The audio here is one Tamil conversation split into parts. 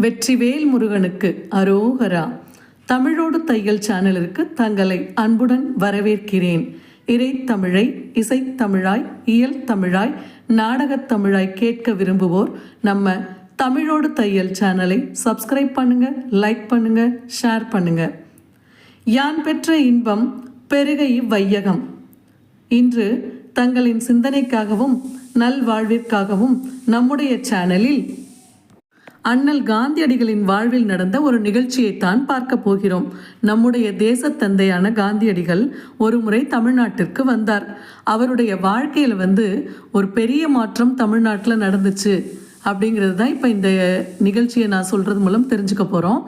வெற்றிவேல் முருகனுக்கு அரோகரா. தமிழோடு தையல் சேனலிற்கு தங்களை அன்புடன் வரவேற்கிறேன். இறை தமிழை இசைத்தமிழாய் இயல் தமிழாய் நாடகத் தமிழாய் கேட்க விரும்புவோர் நம்ம தமிழோடு தையல் சேனலை சப்ஸ்கிரைப் பண்ணுங்க லைக் பண்ணுங்க ஷேர் பண்ணுங்க. யான் பெற்ற இன்பம் பெருக இவ்வையகம். இன்று தங்களின் சிந்தனைக்காகவும் நல்வாழ்விற்காகவும் நம்முடைய சேனலில் அண்ணல் காந்தியடிகளின் வாழ்வில் நடந்த ஒரு நிகழ்ச்சியைத்தான் பார்க்க போகிறோம். நம்முடைய தேசத்தந்தையான காந்தியடிகள் ஒரு முறை தமிழ்நாட்டிற்கு வந்தார். அவருடைய வாழ்க்கையில் வந்து ஒரு பெரிய மாற்றம் தமிழ்நாட்டில் நடந்துச்சு அப்படிங்கிறது தான் இப்போ இந்த நிகழ்ச்சியை நான் சொல்கிறது மூலம் தெரிஞ்சுக்க போகிறோம்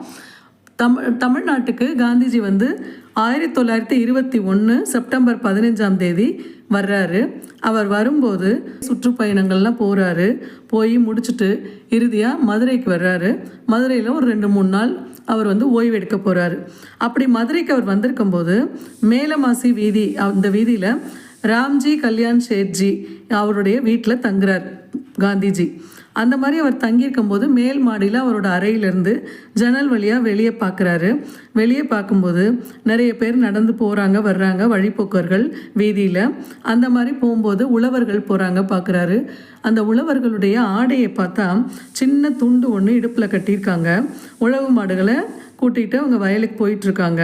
தமிழ் தமிழ்நாட்டுக்கு காந்திஜி வந்து ஆயிரத்தி தொள்ளாயிரத்தி இருபத்தி ஒன்று செப்டம்பர் பதினஞ்சாம் தேதி வர்றாரு. அவர் வரும்போது சுற்றுப்பயணங்கள்லாம் போகிறாரு போய் முடிச்சுட்டு இறுதியாக மதுரைக்கு வர்றாரு. மதுரையில் ஒரு ரெண்டு மூணு நாள் அவர் வந்து ஓய்வு எடுக்க போகிறாரு அப்படி மதுரைக்கு அவர் வந்திருக்கும்போது மேலமாசி வீதி அந்த வீதியில் ராம்ஜி கல்யாண் ஷேட்ஜி அவருடைய வீட்டில் தங்குறார் காந்திஜி. அந்த மாதிரி அவர் தங்கியிருக்கும் போது மேல் மாடியில் அவரோட அறையிலேருந்து ஜன்னல் வழியாக வெளியே பார்க்குறாரு வெளியே பார்க்கும்போது நிறைய பேர் நடந்து போகிறாங்க வர்றாங்க வழிப்போக்கர்கள் வீதியில். அந்த மாதிரி போகும்போது உழவர்கள் போகிறாங்க பார்க்குறாரு அந்த உழவர்களுடைய ஆடையை பார்த்தா சின்ன துண்டு ஒன்று இடுப்பில் கட்டியிருக்காங்க. உழவு மாடுகளை கூட்டிகிட்டு அவங்க வயலுக்கு போயிட்டுருக்காங்க.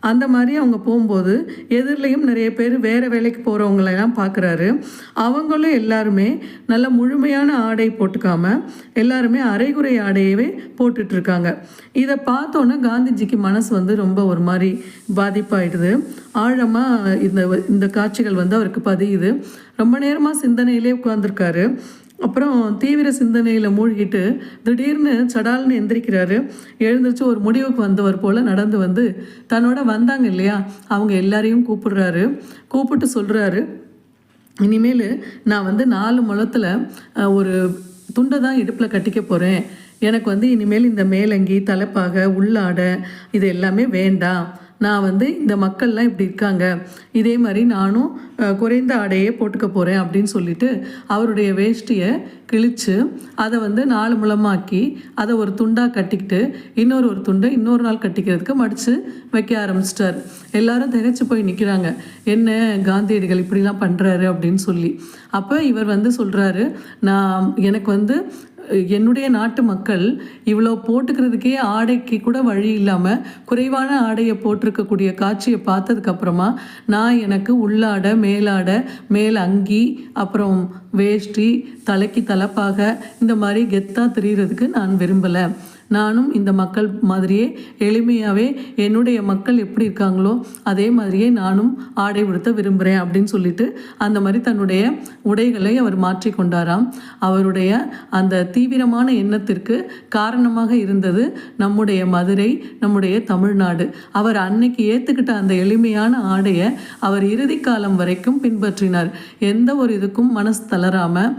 அந்த மாதிரி அவங்க போகும்போது எதிர்லேயும் நிறைய பேர் வேறு வேலைக்கு போகிறவங்களெல்லாம் பார்க்குறாரு அவங்களும் எல்லாருமே நல்ல முழுமையான ஆடை போட்டுக்காம எல்லாருமே அரைகுறை ஆடையவே போட்டுட்ருக்காங்க இதை பார்த்தோன்னே காந்திஜிக்கு மனசு வந்து ரொம்ப ஒரு மாதிரி பாதிப்பாயிடுது. ஆழமாக இந்த இந்த காட்சிகள் வந்து அவருக்கு பதியுது. ரொம்ப நேரமாக சிந்தனையிலே உட்காந்துருக்காரு அப்புறம் தீவிர சிந்தனையில் மூழ்கிட்டு திடீர்னு சடால்னு எந்திரிக்கிறாரு. எழுந்திரிச்சு ஒரு முடிவுக்கு வந்தவர் போல் நடந்து வந்து தன்னோட வந்தாங்க இல்லையா? அவங்க எல்லாரையும் கூப்பிடுறாரு. கூப்பிட்டு சொல்கிறாரு இனிமேல் நான் வந்து நாலு முழத்தில் ஒரு துண்டை தான் இடுப்பில் கட்டிக்க போகிறேன் எனக்கு வந்து இனிமேல் இந்த மேலங்கி தலைப்பாக உள்ளாடை இது எல்லாமே வேண்டாம். நான் வந்து இந்த மக்கள்லாம் இப்படி இருக்காங்க. இதே மாதிரி நானும் குறைந்த ஆடையே போட்டுக்க போகிறேன் அப்படின்னு சொல்லிட்டு அவருடைய வேஷ்டியை கிழித்து அதை வந்து நாலு முளமாக்கி அதை ஒரு துண்டாக கட்டிக்கிட்டு இன்னொரு ஒரு துண்டை இன்னொரு நாள் கட்டிக்கிறதுக்கு மடித்து வைக்க ஆரம்பிச்சிட்டார். எல்லாரும் திகைச்சு போய் நிற்கிறாங்க என்ன காந்தியடிகள் இப்படிலாம் பண்ணுறாரு அப்படின்னு சொல்லி. அப்போ இவர் வந்து சொல்கிறாரு நான் எனக்கு வந்து என்னுடைய நாட்டு மக்கள் இவ்வளோ போட்டுக்கிறதுக்கே ஆடைக்கு கூட வழி இல்லாமல் குறைவான ஆடையை போட்டிருக்கக்கூடிய காட்சியை பார்த்ததுக்கப்புறமா நான் எனக்கு உள்ளாடை மேலாடை மேல் அங்கி அப்புறம் வேஷ்டி தலைக்கு தலைப்பாக இந்த மாதிரி கெத்தாக தெரிகிறதுக்கு நான் விரும்பலை. நானும் இந்த மக்கள் மாதிரியே எளிமையாகவே என்னுடைய மக்கள் எப்படி இருக்காங்களோ அதே மாதிரியே நானும் ஆடை உடுத்த விரும்புகிறேன் அப்படின்னு சொல்லிட்டு அந்த மாதிரி தன்னுடைய உடைகளை அவர் மாற்றிக்கொண்டாராம் அவருடைய அந்த தீவிரமான எண்ணத்திற்கு காரணமாக இருந்தது நம்முடைய மதுரை நம்முடைய தமிழ்நாடு. அவர் அன்னைக்கு ஏற்றுக்கிட்ட அந்த எளிமையான ஆடையை அவர் இறுதி காலம் வரைக்கும் பின்பற்றினார். எந்த ஒரு இதுக்கும் மனசு தளராமல்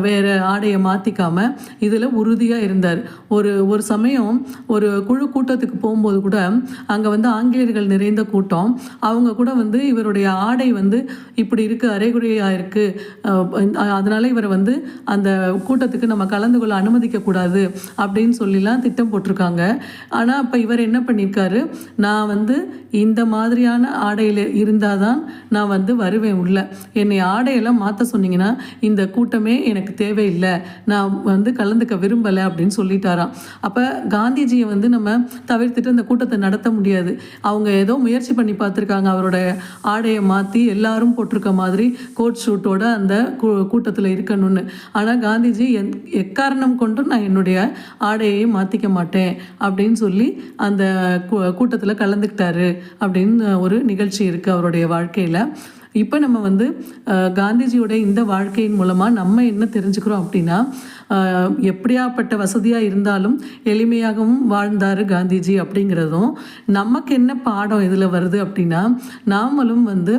வேறு ஆடையை மாற்றிக்காமல் இதில் உறுதியாக இருந்தார். ஒரு ஒரு சமயம் ஒரு குழு கூட்டத்துக்கு போகும்போது கூட அங்கே வந்து ஆங்கிலேயர்கள் நிறைந்த கூட்டம். அவங்க கூட வந்து இவருடைய ஆடை வந்து இப்படி இருக்குது அரைகுறையாக இருக்குது அதனால் இவரை வந்து அந்த கூட்டத்துக்கு நம்ம கலந்து கொள்ள அனுமதிக்கக்கூடாது அப்படின்னு சொல்லிலாம் திட்டம் போட்டிருக்காங்க. ஆனால் அப்போ இவர் என்ன பண்ணியிருக்காரு? நான் வந்து இந்த மாதிரியான ஆடையில் இருந்தால் தான் நான் வந்து வருவேன் உள்ள. என்னை ஆடையெல்லாம் மாற்ற சொன்னீங்கன்னா இந்த கூட்டமே எனக்கு தேவையில்லை. நான் வந்து கலந்துக்க விரும்பலை அப்படின்னு சொல்லிட்டாராம். அப்போ அப்போ காந்திஜியை வந்து நம்ம தவிர்த்துட்டு அந்த கூட்டத்தை நடத்த முடியாது. அவங்க ஏதோ முயற்சி பண்ணி பார்த்துருக்காங்க. அவரோட ஆடையை மாற்றி எல்லாரும் போட்டிருக்க மாதிரி கோட் ஷூட்டோட அந்த கூ- கூட்டத்தில் இருக்கணும்னு. ஆனால் காந்திஜி எந் எக்காரணம் கொண்டும் நான் என்னுடைய ஆடையை மாற்றிக்க மாட்டேன் அப்படின்னு சொல்லி அந்த கூட்டத்தில் கலந்துக்கிட்டாரு அப்படின்னு ஒரு நிகழ்ச்சி இருக்குது அவருடைய வாழ்க்கையில். இப்போ நம்ம வந்து காந்திஜியோட இந்த வாழ்க்கையின் மூலமாக நம்ம என்ன தெரிஞ்சுக்கிறோம் அப்படின்னா எப்படியாப்பட்ட வசதியாக இருந்தாலும் எளிமையாகவும் வாழ்ந்தார் காந்திஜி அப்படிங்கிறதும் நமக்கு என்ன பாடம் இதில் வருது அப்படின்னா நாமளும் வந்து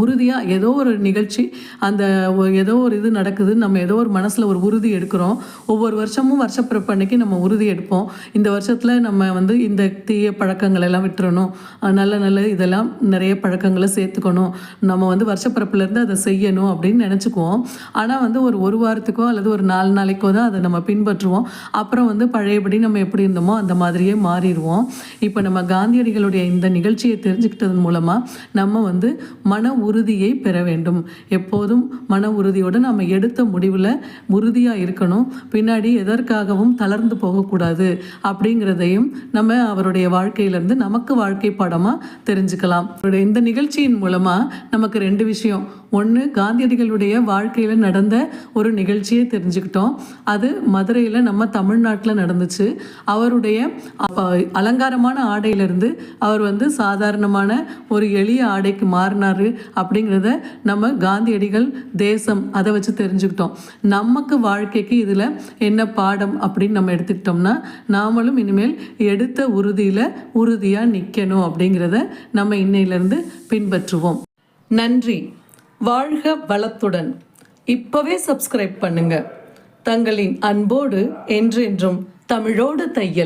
உறுதியாக ஏதோ ஒரு நிகழ்ச்சி அந்த ஏதோ ஒரு இது நடக்குது நம்ம ஏதோ ஒரு மனசில் ஒரு உறுதி எடுக்கிறோம். ஒவ்வொரு வருஷமும் வருஷப்பிறப்பு அன்னைக்கு நம்ம உறுதி எடுப்போம். இந்த வருஷத்தில் நம்ம வந்து இந்த தீய பழக்கங்கள் எல்லாம் விட்டுறணும். நல்ல நல்ல இதெல்லாம் நிறைய பழக்கங்களை சேர்த்துக்கணும். நம்ம வந்து வருஷப்பிறப்புலேருந்து அதை செய்யணும் அப்படின்னு நினச்சிக்குவோம். ஆனால் வந்து ஒரு ஒரு வாரத்துக்கோ அல்லது ஒரு நாலு நாளைக்கோ தான் அதை நம்ம பின்பற்றுவோம். அப்புறம் வந்து பழையபடி நம்ம எப்படி இருந்தோமோ அந்த மாதிரியே மாறிடுவோம். இப்போ நம்ம காந்தியடிகளுடைய இந்த நிகழ்ச்சியை தெரிஞ்சுக்கிட்டதன் மூலமாக நம்ம வந்து மன உறுதியை பெற வேண்டும். எப்போதும் மன உறுதியோடு நம்ம எடுத்த முடிவில் உறுதியாக இருக்கணும். பின்னாடி எதற்காகவும் தளர்ந்து போகக்கூடாது அப்படிங்கிறதையும் நம்ம அவருடைய வாழ்க்கையிலேருந்து நமக்கு வாழ்க்கை பாடமாக தெரிஞ்சுக்கலாம். அவருடைய இந்த நிகழ்ச்சியின் மூலமாக நமக்கு ரெண்டு விஷயம். ஒன்று காந்தியடிகளுடைய வாழ்க்கையில் நடந்த ஒரு நிகழ்ச்சியை தெரிஞ்சுக்கிட்டோம். அது மதுரையில் நம்ம தமிழ்நாட்டில் நடந்துச்சு. அவருடைய அலங்காரமான ஆடையிலிருந்து அவர் வந்து சாதாரணமான ஒரு எளிய ஆடைக்கு மாறினார். அப்படிங்கிறத நம்ம காந்தியடிகள் தேசம் அதை வச்சு தெரிஞ்சுக்கிட்டோம். நமக்கு வாழ்க்கைக்கு இதில் என்ன பாடம் அப்படின்னு நம்ம எடுத்துக்கிட்டோம்னா நாமளும் இனிமேல் எடுத்த உறுதியில் உறுதியாக நிற்கணும் அப்படிங்கிறத நம்ம இன்னையிலேருந்து பின்பற்றுவோம். நன்றி. வாழ்க வளத்துடன். இப்பவே சப்ஸ்கிரைப் பண்ணுங்க. தங்களின் அன்போடு என்றென்றும் தமிழோடு தையல்.